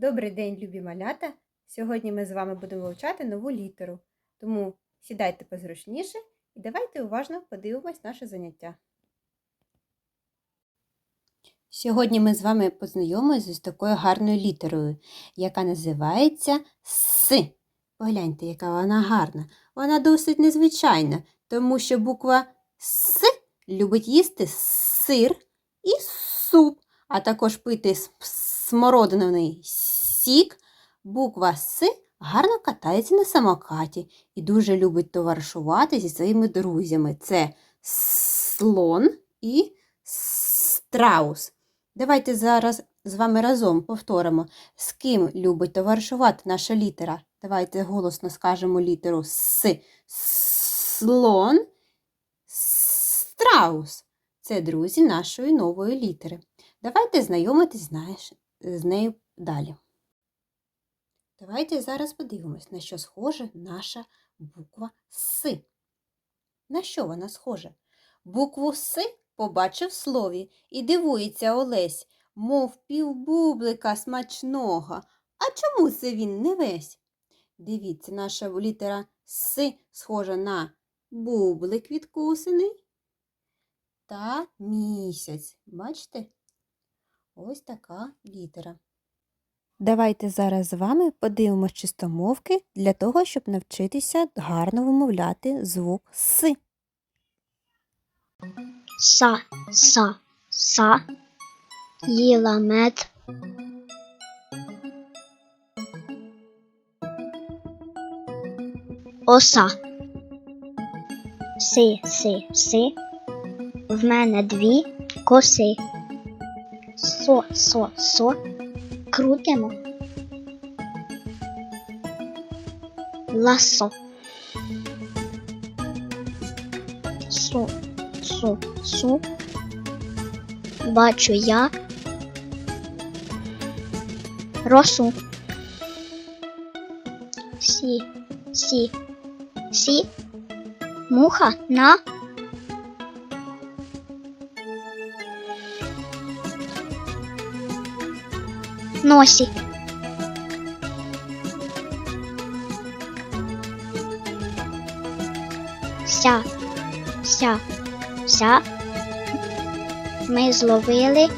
Добрий день, любі малята! Сьогодні ми з вами будемо вивчати нову літеру. Тому сідайте позручніше і давайте уважно подивимось наше заняття. Сьогодні ми з вами познайомимося з такою гарною літерою, яка називається С. Погляньте, яка вона гарна. Вона досить незвичайна, тому що буква С любить їсти сир і суп, а також пити смородиновий сік. Буква С гарно катається на самокаті і дуже любить товаришувати зі своїми друзями. Це слон і страус. Давайте зараз з вами разом повторимо, з ким любить товаришувати наша літера. Давайте голосно скажемо літеру С. Слон, страус. Це друзі нашої нової літери. Давайте знайомитись з нею далі. Давайте зараз подивимось, на що схожа наша буква С. На що вона схожа? Букву С побачив в слові і дивується Олесь, мов півбублика смачного. А чому це він не весь? Дивіться, наша літера С схожа на бублик відкусений та місяць. Бачите? Ось така літера. Давайте зараз з вами подивимось чистомовки для того, щоб навчитися гарно вимовляти звук С. Са, са, са, їла мед. Оса. Си, си, си. В мене дві коси. Со, со, со. Крутимо. Ласо. Су, су, су. Бачу я росу. Сі, сі, сі. Муха на носі. Ся, ся, ся. Ми зловили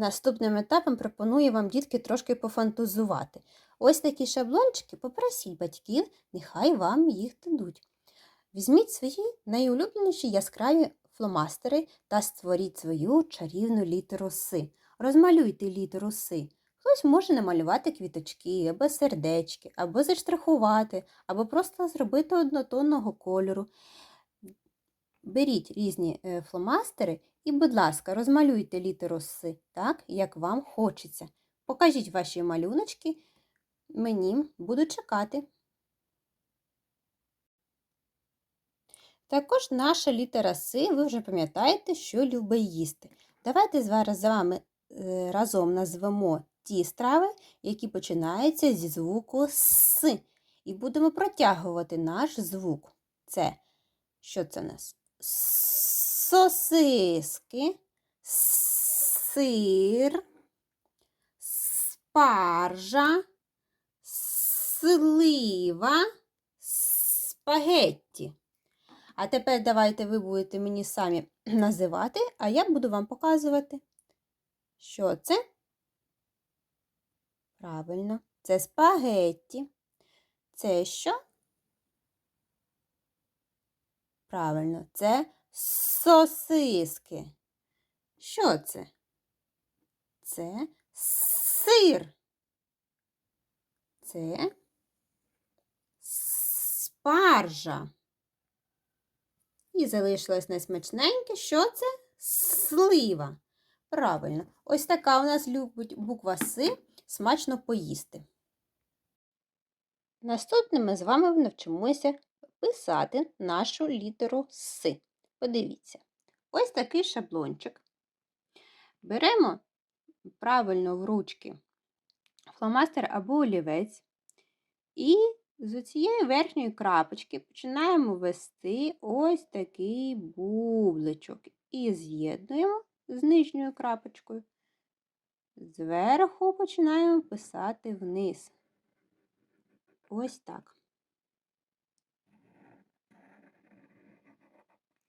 Наступним етапом пропоную вам, дітки, трошки пофантазувати. Ось такі шаблончики попросіть батьків, нехай вам їх дадуть. Візьміть свої найулюбленіші яскраві фломастери та створіть свою чарівну літеру С. Розмалюйте літеру С. Хтось може намалювати квіточки, або сердечки, або заштрихувати, або просто зробити однотонного кольору. Беріть різні е, фломастери і, будь ласка, розмалюйте літеру С так, як вам хочеться. Покажіть ваші малюночки, мені буду чекати. Також наша літера С, ви вже пам'ятаєте, що любить їсти. Давайте зараз з вами е, разом назвемо ті страви, які починаються зі звуку С. І будемо протягувати наш звук. Це що це в нас? Сосиски, сир, спаржа, слива, спагетті. А тепер давайте ви будете мені самі називати, а я буду вам показувати. Що це? Правильно, це спагетті. Це що? Правильно, це сосиски. Що це? Це сир. Це спаржа. І залишилось найсмачненьке. Що це? Слива. Правильно. Ось така у нас любить буква С смачно поїсти. Наступне ми з вами навчимося писати нашу літеру С. Подивіться. Ось такий шаблончик. Беремо правильно в ручки фломастер або олівець і з цієї верхньої крапочки починаємо вести ось такий бубличок і з'єднуємо з нижньою крапочкою. Зверху починаємо писати вниз. Ось так.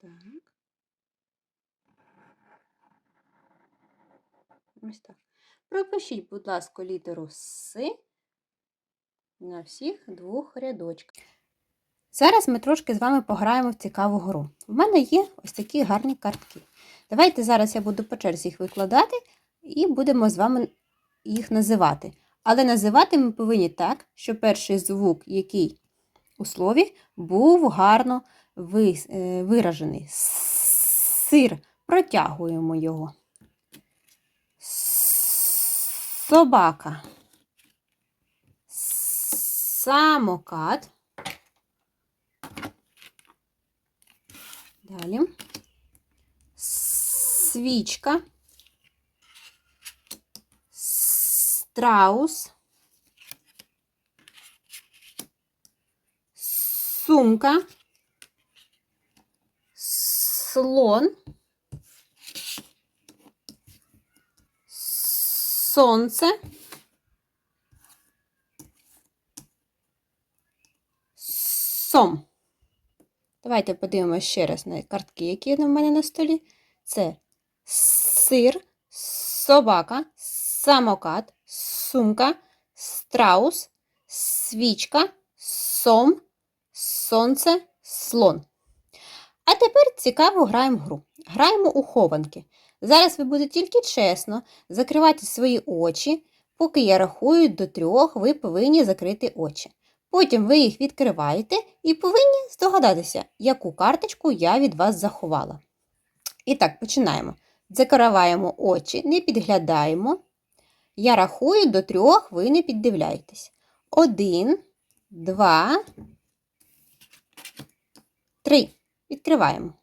Так. Ось так. Пропишіть, будь ласка, літеру С на всіх двох рядочках. Зараз ми трошки з вами пограємо в цікаву гру. У мене є ось такі гарні картки. Давайте зараз я буду по черзі їх викладати і будемо з вами їх називати. Але називати ми повинні так, щоб перший звук, який у слові, був гарно виражений. Сир. Протягуємо його. Собака. Самокат. Далі. Свічка. Страус. Сумка. Слон. Сонце. Сом. Давайте подивимося ще раз на картки, які в мене на столі. Це сир, собака, самокат, сумка, страус, свічка, сом, сонце, слон. А тепер цікаво граємо гру. Граємо у хованки. Зараз ви будете тільки чесно закривати свої очі. Поки я рахую до трьох, ви повинні закрити очі. Потім ви їх відкриваєте і повинні здогадатися, яку карточку я від вас заховала. І так, починаємо. Закриваємо очі, не підглядаємо. Я рахую до трьох, ви не піддивляйтесь. Один, два, три. Відкриваємо.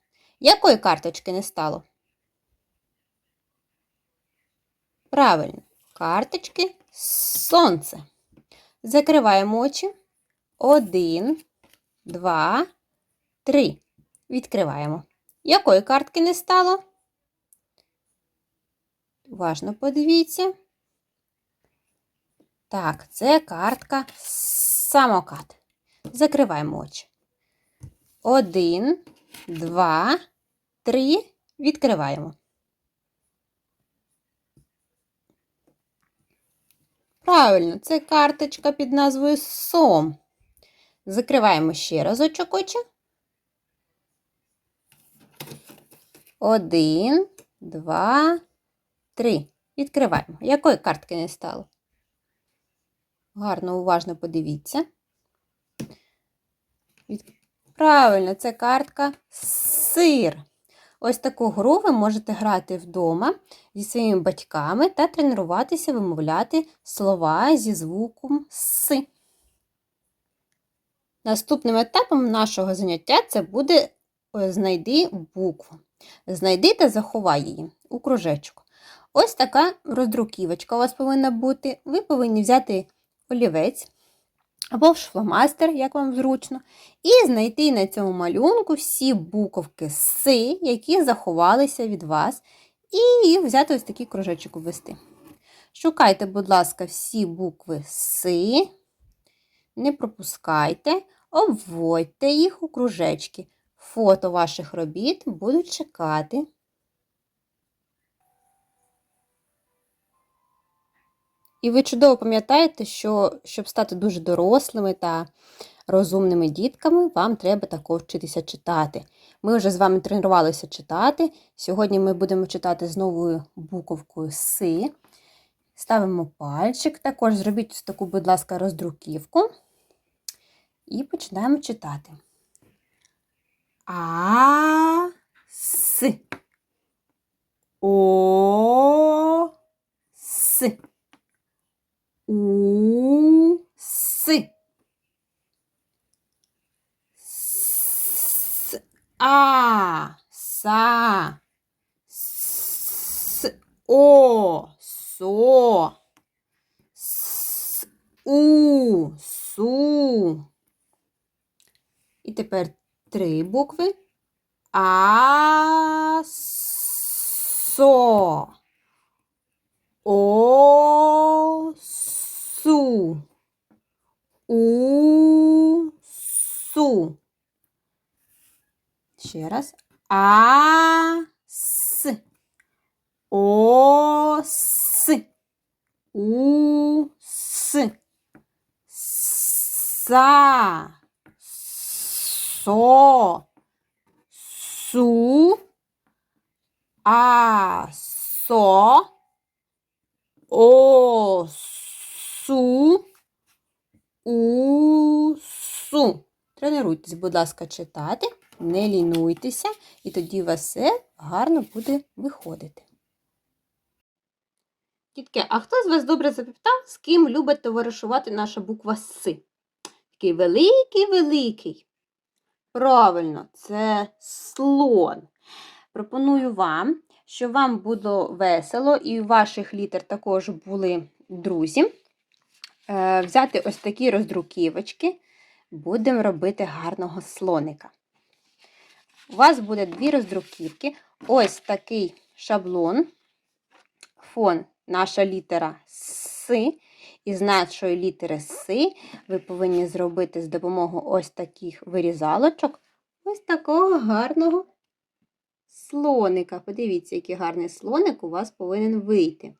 Якої карточки не стало? Правильно, карточки сонце. Закриваємо очі. Один, два, три. Відкриваємо. Якої картки не стало? Уважно подивіться. Так, це картка самокат. Закриваємо очі. Один, два, три. Відкриваємо. Правильно, це карточка під назвою Сом. Закриваємо ще разочок очі. Один, два, три. Відкриваємо. Якої картки не стало? Гарно, уважно подивіться. Від- Правильно, це картка сир. Ось таку гру ви можете грати вдома зі своїми батьками та тренуватися вимовляти слова зі звуком С. Наступним етапом нашого заняття це буде е, знайди букву. Знайди та заховай її у кружечок. Ось така роздруківочка у вас повинна бути. Ви повинні взяти олівець або фломастер, як вам зручно, і знайти на цьому малюнку всі буковки С, які заховалися від вас, і взяти ось такий кружечок ввести. Шукайте, будь ласка, всі букви С, не пропускайте, обводьте їх у кружечки. Фото ваших робіт будуть чекати. І ви чудово пам'ятаєте, що щоб стати дуже дорослими та розумними дітками, вам треба також вчитися читати. Ми вже з вами тренувалися читати. Сьогодні ми будемо читати з новою буковкою С. Ставимо пальчик. Також зробіть таку, будь ласка, роздруківку. І починаємо читати. А С. О С. У С. С. А. Са. С. О. Со. С. У. Су. І тепер три букви. А со. О су. У су. Ще раз. А с. О с. У с. Са. Со. Су. А со. О су. У су. Тренуйтесь, будь ласка, читати, не лінуйтеся, і тоді у вас все гарно буде виходити. Дітки, а хто з вас добре запитав, з ким любить товаришувати наша буква С? Такий великий-великий. Правильно, це слон. Пропоную вам, щоб вам було весело і у ваших літер також були друзі. Е, Взяти ось такі роздруківочки. Будемо робити гарного слоника. У вас буде дві роздруківки. Ось такий шаблон. Фон, наша літера С. І з нашої літери С ви повинні зробити з допомогою ось таких вирізалочок ось такого гарного слоника. Подивіться, який гарний слоник у вас повинен вийти.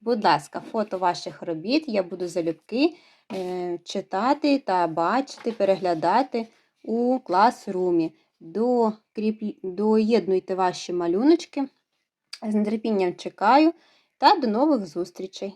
Будь ласка, фото ваших робіт я буду залюбки е, читати та бачити, переглядати у класрумі. Доєднуйте ваші малюночки. З нетерпінням чекаю та до нових зустрічей!